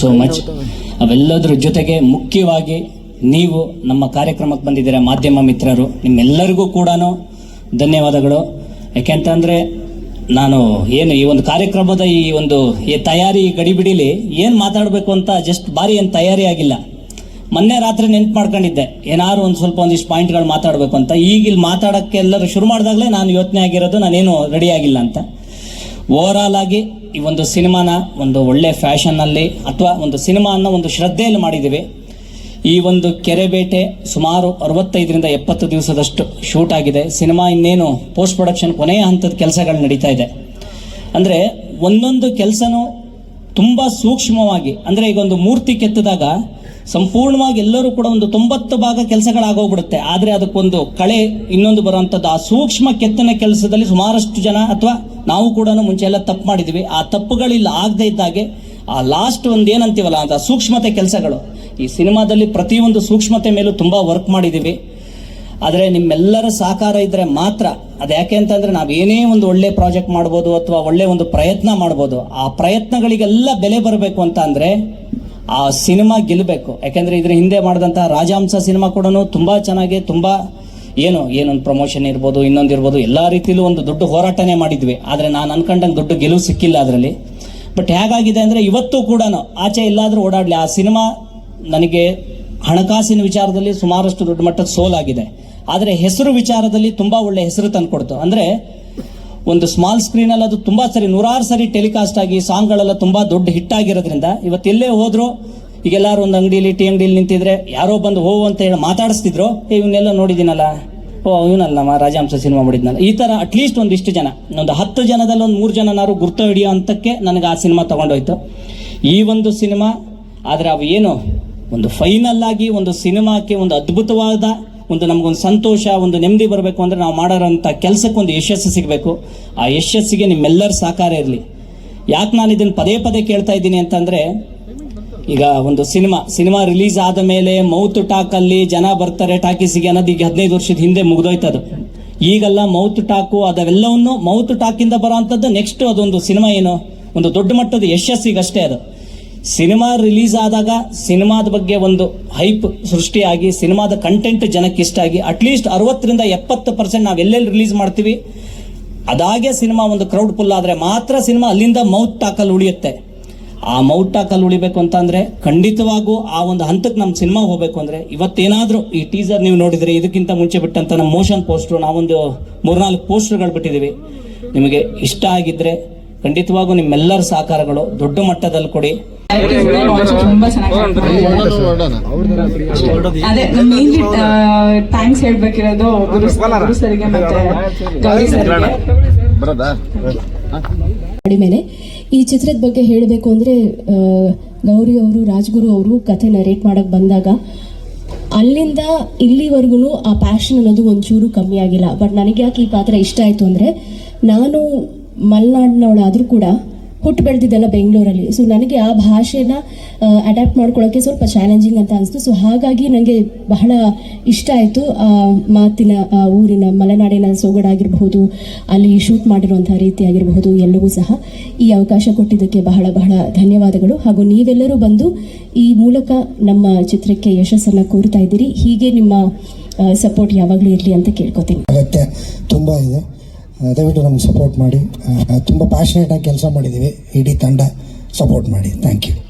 So much ಅವೆಲ್ಲದರ ಜೊತೆಗೆ ಮುಖ್ಯವಾಗಿ ನೀವು ನಮ್ಮ ಕಾರ್ಯಕ್ರಮಕ್ಕೆ ಬಂದಿದ್ದೀರ ಮಾಧ್ಯಮ ಮಿತ್ರರು ನಿಮ್ಮೆಲ್ಲರಿಗೂ ಕೂಡ ಧನ್ಯವಾದಗಳು. ಯಾಕೆಂತಂದರೆ ನಾನು ಏನು ಈ ಒಂದು ಕಾರ್ಯಕ್ರಮದ ಈ ಒಂದು ಈ ತಯಾರಿ ಗಡಿಬಿಡಿಲಿ ಏನು ಮಾತಾಡಬೇಕು ಅಂತ ಜಸ್ಟ್ ಭಾರಿ ಏನು ತಯಾರಿ ಆಗಿಲ್ಲ. ಮೊನ್ನೆ ರಾತ್ರಿ ನೆನ್ಪು ಮಾಡ್ಕೊಂಡಿದ್ದೆ ಏನಾದ್ರು ಒಂದು ಸ್ವಲ್ಪ ಒಂದಿಷ್ಟು ಪಾಯಿಂಟ್ಗಳು ಮಾತಾಡಬೇಕು ಅಂತ. ಈಗ ಇಲ್ಲಿ ಮಾತಾಡೋಕ್ಕೆ ಎಲ್ಲರೂ ಶುರು ಮಾಡಿದಾಗಲೇ ನಾನು ಯೋಚನೆ ಆಗಿರೋದು ನಾನೇನು ರೆಡಿ ಆಗಿಲ್ಲ ಅಂತ. ಓವರ್ ಆಲ್ ಆಗಿ ಈ ಒಂದು ಸಿನಿಮಾನ ಒಂದು ಒಳ್ಳೆ ಫ್ಯಾಷನ್ನಲ್ಲಿ ಅಥವಾ ಒಂದು ಸಿನಿಮಾ ಒಂದು ಶ್ರದ್ಧೆಯಲ್ಲಿ ಮಾಡಿದ್ದೀವಿ. ಈ ಒಂದು ಕೆರೆ ಬೇಟೆ ಸುಮಾರು ಅರವತ್ತೈದರಿಂದ ಎಪ್ಪತ್ತು ದಿವಸದಷ್ಟು ಶೂಟ್ ಆಗಿದೆ. ಸಿನಿಮಾ ಇನ್ನೇನು ಪೋಸ್ಟ್ ಪ್ರೊಡಕ್ಷನ್ ಕೊನೆಯ ಹಂತದ ಕೆಲಸಗಳು ನಡೀತಾ ಇದೆ. ಅಂದರೆ ಒಂದೊಂದು ಕೆಲಸನೂ ತುಂಬ ಸೂಕ್ಷ್ಮವಾಗಿ, ಅಂದರೆ ಈಗ ಒಂದು ಮೂರ್ತಿ ಕೆತ್ತಿದಾಗ ಸಂಪೂರ್ಣವಾಗಿ ಎಲ್ಲರೂ ಕೂಡ ಒಂದು ತೊಂಬತ್ತು ಭಾಗ ಕೆಲಸಗಳಾಗೋಗ್ಬಿಡುತ್ತೆ. ಆದರೆ ಅದಕ್ಕೊಂದು ಕಳೆ ಇನ್ನೊಂದು ಬರುವಂಥದ್ದು ಆ ಸೂಕ್ಷ್ಮ ಕೆತ್ತನೆ ಕೆಲಸದಲ್ಲಿ ಸುಮಾರಷ್ಟು ಜನ ಅಥವಾ ನಾವು ಕೂಡ ಮುಂಚೆ ಎಲ್ಲ ತಪ್ಪು ಮಾಡಿದ್ವಿ. ಆ ತಪ್ಪುಗಳಿಲ್ಲ ಆಗದೆ ಇದ್ದಾಗೆ ಆ ಲಾಸ್ಟ್ ಒಂದು ಏನಂತೀವಲ್ಲ ಅಂತ ಸೂಕ್ಷ್ಮತೆ ಕೆಲಸಗಳು. ಈ ಸಿನಿಮಾದಲ್ಲಿ ಪ್ರತಿಯೊಂದು ಸೂಕ್ಷ್ಮತೆ ಮೇಲೂ ತುಂಬ ವರ್ಕ್ ಮಾಡಿದ್ದೀವಿ ಆದರೆ ನಿಮ್ಮೆಲ್ಲರ ಸಹಕಾರ ಇದ್ದರೆ ಮಾತ್ರ. ಅದು ಯಾಕೆ ಅಂತಂದರೆ ನಾವು ಏನೇ ಒಂದು ಒಳ್ಳೆ ಪ್ರಾಜೆಕ್ಟ್ ಮಾಡ್ಬೋದು ಅಥವಾ ಒಳ್ಳೆ ಒಂದು ಪ್ರಯತ್ನ ಮಾಡ್ಬೋದು. ಆ ಪ್ರಯತ್ನಗಳಿಗೆಲ್ಲ ಬೆಲೆ ಬರಬೇಕು ಅಂತ ಅಂದ್ರೆ ಆ ಸಿನಿಮಾ ಗೆಲ್ಲಬೇಕು. ಯಾಕೆಂದ್ರೆ ಇದ್ರ ಹಿಂದೆ ಮಾಡಿದಂಥ ರಾಜಹಂಸ ಸಿನಿಮಾ ಕೂಡ ತುಂಬಾ ಚೆನ್ನಾಗಿ, ತುಂಬಾ ಏನು, ಏನೊಂದು ಪ್ರಮೋಷನ್ ಇರ್ಬೋದು, ಇನ್ನೊಂದು ಇರ್ಬೋದು, ಎಲ್ಲಾ ರೀತಿಯಲ್ಲೂ ಒಂದು ದೊಡ್ಡ ಹೋರಾಟನೇ ಮಾಡಿದ್ವಿ. ಆದರೆ ನಾನು ಅನ್ಕೊಂಡಂಗೆ ದೊಡ್ಡ ಗೆಲುವು ಸಿಕ್ಕಿಲ್ಲ ಅದರಲ್ಲಿ. ಬಟ್ ಹೇಗಾಗಿದೆ ಅಂದ್ರೆ ಇವತ್ತು ಕೂಡ ಆಚೆ ಎಲ್ಲಾದರೂ ಓಡಾಡಲಿ. ಆ ಸಿನಿಮಾ ನನಗೆ ಹಣಕಾಸಿನ ವಿಚಾರದಲ್ಲಿ ಸುಮಾರಷ್ಟು ದೊಡ್ಡ ಮಟ್ಟದ ಸೋಲಾಗಿದೆ. ಆದರೆ ಹೆಸರು ವಿಚಾರದಲ್ಲಿ ತುಂಬಾ ಒಳ್ಳೆ ಹೆಸರು ತಂದುಕೊಡ್ತು. ಅಂದ್ರೆ ಒಂದು ಸ್ಮಾಲ್ ಸ್ಕ್ರೀನ್ ಅಲ್ಲಿ ಅದು ತುಂಬಾ ಸರಿ, ನೂರಾರು ಸರಿ ಟೆಲಿಕಾಸ್ಟ್ ಆಗಿ ಸಾಂಗ್ಗಳೆಲ್ಲ ತುಂಬಾ ದೊಡ್ಡ ಹಿಟ್ ಆಗಿರೋದ್ರಿಂದ ಇವತ್ತು ಎಲ್ಲೇ ಹೋದ್ರು ಈಗ ಎಲ್ಲಾರು ಒಂದು ಅಂಗಡಿಲಿ, ಟಿ ಅಂಗಡಿಲಿ ನಿಂತಿದ್ರೆ ಯಾರೋ ಬಂದು ಹೋ ಅಂತ ಹೇಳಿ ಮಾತಾಡಿಸ್ತಿದ್ರು ಇವನ್ನೆಲ್ಲ ನೋಡಿದ್ದೀನಲ್ಲ? ಓ ಇವನಲ್ಲಮ್ಮ ರಾಜಹಂಸ ಸಿನಿಮಾ ಮಾಡಿದ್ನಲ್ಲ. ಈ ತರ ಅಟ್ಲೀಸ್ಟ್ ಒಂದಿಷ್ಟು ಜನ, ಒಂದು ಹತ್ತು ಜನದಲ್ಲಿ ಒಂದು ಮೂರು ಜನನಾರು ಗುರ್ತು ಹಿಡಿಯೋ ಅಂತಕ್ಕೆ ನನಗೆ ಆ ಸಿನಿಮಾ ತಗೊಂಡೋಯ್ತು. ಈ ಒಂದು ಸಿನಿಮಾ ಆದರೆ ಅವು ಏನು, ಒಂದು ಫೈನಲ್ ಆಗಿ ಒಂದು ಸಿನಿಮಾಕ್ಕೆ ಒಂದು ಅದ್ಭುತವಾದ ಒಂದು ನಮಗೊಂದು ಸಂತೋಷ, ಒಂದು ನೆಮ್ಮದಿ ಬರಬೇಕು ಅಂದರೆ ನಾವು ಮಾಡೋರಂಥ ಕೆಲಸಕ್ಕೆ ಒಂದು ಯಶಸ್ಸು ಸಿಗಬೇಕು. ಆ ಯಶಸ್ಸಿಗೆ ನಿಮ್ಮೆಲ್ಲರ ಸಹಕಾರ ಇರಲಿ. ಯಾಕೆ ನಾನು ಇದನ್ನು ಪದೇ ಪದೇ ಕೇಳ್ತಾ ಇದ್ದೀನಿ ಅಂತಂದರೆ, ಈಗ ಒಂದು ಸಿನಿಮಾ ಸಿನಿಮಾ ರಿಲೀಸ್ ಆದ ಮೇಲೆ ಮೌತ್ ಟಾಕ್ ಅಲ್ಲಿ ಜನ ಬರ್ತಾರೆ ಟಾಕೀಸಿಗೆ ಅನ್ನೋದು ಈಗ ಹದಿನೈದು ವರ್ಷದ ಹಿಂದೆ ಮುಗಿದೋಯ್ತದು. ಈಗೆಲ್ಲ ಮೌತ್ ಟಾಕು ಅದವೆಲ್ಲವನ್ನು ಮೌತ್ ಟಾಕಿಂದ ಬರೋವಂಥದ್ದು ನೆಕ್ಸ್ಟ್ ಅದೊಂದು ಸಿನಿಮಾ ಏನು? ಒಂದು ದೊಡ್ಡ ಮಟ್ಟದ ಯಶಸ್ಸಿಗಷ್ಟೇ ಅದು. ಸಿನಿಮಾ ರಿಲೀಸ್ ಆದಾಗ ಸಿನಿಮಾದ ಬಗ್ಗೆ ಒಂದು ಹೈಪ್ ಸೃಷ್ಟಿಯಾಗಿ, ಸಿನಿಮಾದ ಕಂಟೆಂಟ್ ಜನಕ್ಕೆ ಇಷ್ಟ ಆಗಿ ಅಟ್ಲೀಸ್ಟ್ ಅರವತ್ತರಿಂದ ಎಪ್ಪತ್ತು ಪರ್ಸೆಂಟ್ ನಾವು ಎಲ್ಲೆಲ್ಲಿ ರಿಲೀಸ್ ಮಾಡ್ತೀವಿ, ಅದಾಗೆ ಸಿನಿಮಾ ಒಂದು ಕ್ರೌಡ್ ಫುಲ್ ಆದರೆ ಮಾತ್ರ ಸಿನಿಮಾ ಅಲ್ಲಿಂದ ಮೌತ್ ಟಾಕಲ್ಲಿ ಉಳಿಯುತ್ತೆ. ಆ ಮೌತ್ ಟಾಕಲ್ಲಿ ಉಳಿಬೇಕು ಅಂತಂದರೆ ಖಂಡಿತವಾಗೂ ಆ ಒಂದು ಹಂತಕ್ಕೆ ನಮ್ಮ ಸಿನಿಮಾ ಹೋಗಬೇಕು ಅಂದ್ರೆ ಇವತ್ತೇನಾದರೂ ಈ ಟೀಸರ್ ನೀವು ನೋಡಿದ್ರೆ ಇದಕ್ಕಿಂತ ಮುಂಚೆ ಬಿಟ್ಟಂತ ನಮ್ಮ ಮೋಷನ್ ಪೋಸ್ಟರ್ ನಾವೊಂದು ಮೂರ್ನಾಲ್ಕು ಪೋಸ್ಟ್ರುಗಳು ಬಿಟ್ಟಿದ್ದೀವಿ ನಿಮಗೆ ಇಷ್ಟ ಆಗಿದ್ರೆ ಖಂಡಿತವಾಗೂ ನಿಮ್ಮೆಲ್ಲರ ಸಹಕಾರಗಳು ದೊಡ್ಡ ಮಟ್ಟದಲ್ಲಿ ಕೊಡಿ. ತುಂಬಾ ಚೆನ್ನಾಗಿ ಅದೇ ಮೇನ್ಲಿ ಥ್ಯಾಂಕ್ಸ್ ಹೇಳ್ಬೇಕಿರೋದು ಗುರು ಸರಿಗೆ ಮತ್ತೆ ಗೌರಿ ಸರ್ಗೆ. ಕಡಿಮೆನೆ ಮೇಲೆ ಈ ಚಿತ್ರದ ಬಗ್ಗೆ ಹೇಳಬೇಕು ಅಂದರೆ ಗೌರಿ ಅವರು ರಾಜ್ಗುರು ಅವರು ಕಥೆ ನರೇಟ್ ಮಾಡೋಕೆ ಬಂದಾಗ ಅಲ್ಲಿಂದ ಇಲ್ಲಿವರೆಗೂ ಆ ಪ್ಯಾಷನ್ ಅನ್ನೋದು ಒಂಚೂರು ಕಮ್ಮಿ ಆಗಿಲ್ಲ. ಬಟ್ ನನಗೆ ಯಾಕೆ ಈ ಪಾತ್ರ ಇಷ್ಟ ಆಯಿತು ಅಂದರೆ ನಾನು ಮಲೆನಾಡಿನವಳಾದರೂ ಕೂಡ ಹುಟ್ಟು ಬೆಳೆದಿದ್ದೆಲ್ಲ ಬೆಂಗಳೂರಲ್ಲಿ. ಸೊ ನನಗೆ ಆ ಭಾಷೆನ ಅಡ್ಯಾಪ್ಟ್ ಮಾಡ್ಕೊಳ್ಳೋಕ್ಕೆ ಸ್ವಲ್ಪ ಚಾಲೆಂಜಿಂಗ್ ಅಂತ ಅನಿಸ್ತು. ಸೊ ಹಾಗಾಗಿ ನನಗೆ ಬಹಳ ಇಷ್ಟ ಆಯಿತು ಮಾತಿನ ಊರಿನ, ಮಲೆನಾಡಿನ ಸೊಗಡಾಗಿರಬಹುದು ಅಲ್ಲಿ ಶೂಟ್ ಮಾಡಿರುವಂತಹ ರೀತಿ ಆಗಿರಬಹುದು, ಎಲ್ಲವೂ ಸಹ ಈ ಅವಕಾಶ ಕೊಟ್ಟಿದ್ದಕ್ಕೆ ಬಹಳ ಬಹಳ ಧನ್ಯವಾದಗಳು. ಹಾಗೂ ನೀವೆಲ್ಲರೂ ಬಂದು ಈ ಮೂಲಕ ನಮ್ಮ ಚಿತ್ರಕ್ಕೆ ಯಶಸ್ಸನ್ನು ಕೋರ್ತಾ ಇದ್ದೀರಿ. ಹೀಗೆ ನಿಮ್ಮ ಸಪೋರ್ಟ್ ಯಾವಾಗಲೂ ಇರಲಿ ಅಂತ ಕೇಳ್ಕೊತೀನಿ. ಅಗತ್ಯ ತುಂಬ ಇದೆ. ದಯವಿಟ್ಟು ನಮ್ಗೆ ಸಪೋರ್ಟ್ ಮಾಡಿ. ತುಂಬ ಪ್ಯಾಷನೇಟಾಗಿ ಕೆಲಸ ಮಾಡಿದ್ದೀವಿ. ಇಡೀ ತಂಡ ಸಪೋರ್ಟ್ ಮಾಡಿ. Thank you